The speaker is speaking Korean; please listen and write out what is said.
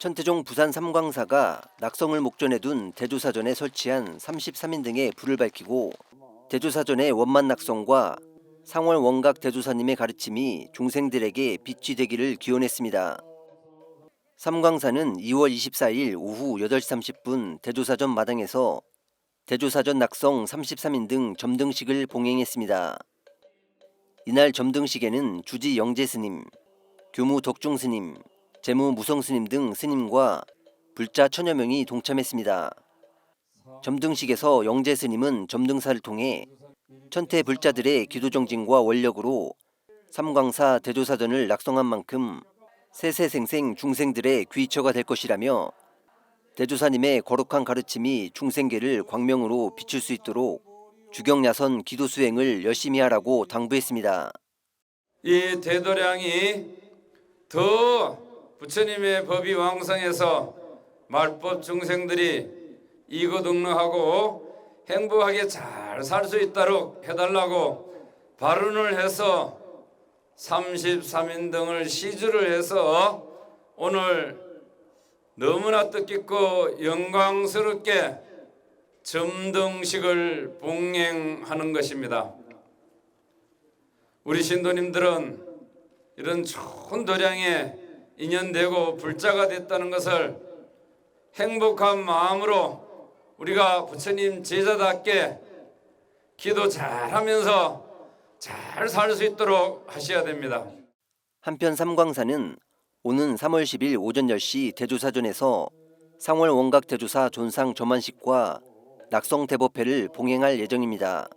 천태종 부산 삼광사가 낙성을 목전에 둔 대조사전에 설치한 33인 등의 불을 밝히고 대조사전의 원만 낙성과 상월 원각 대조사님의 가르침이 중생들에게 빛이 되기를 기원했습니다. 삼광사는 2월 24일 오후 8시 30분 대조사전 마당에서 대조사전 낙성 33인 등 점등식을 봉행했습니다. 이날 점등식에는 주지 영재 스님, 교무 덕중 스님, 재무 무성 스님 등 스님과 불자 천여 명이 동참했습니다. 점등식에서 영재 스님은 점등사를 통해 천태 불자들의 기도 정진과 원력으로 삼광사 대조사전을 낙성한 만큼 세세생생 중생들의 귀처가 될 것이라며 대조사님의 거룩한 가르침이 중생계를 광명으로 비출 수 있도록 주경야선 기도 수행을 열심히 하라고 당부했습니다. 이 대도량이 더 부처님의 법이 왕성해서 말법 중생들이 이거등록하고 행복하게 잘 살 수 있도록 해달라고 발언을 해서 33인 등을 시주를 해서 오늘 너무나 뜻깊고 영광스럽게 점등식을 봉행하는 것입니다. 우리 신도님들은 이런 좋은 도량에 인연되고 불자가 됐다는 것을 행복한 마음으로 우리가 부처님 제자답게 기도 잘하면서 잘 살 수 있도록 하셔야 됩니다. 한편 삼광사는 오는 3월 10일 오전 10시 대조사전에서 상월 원각 대조사 존상 조만식과 낙성 대법회를 봉행할 예정입니다.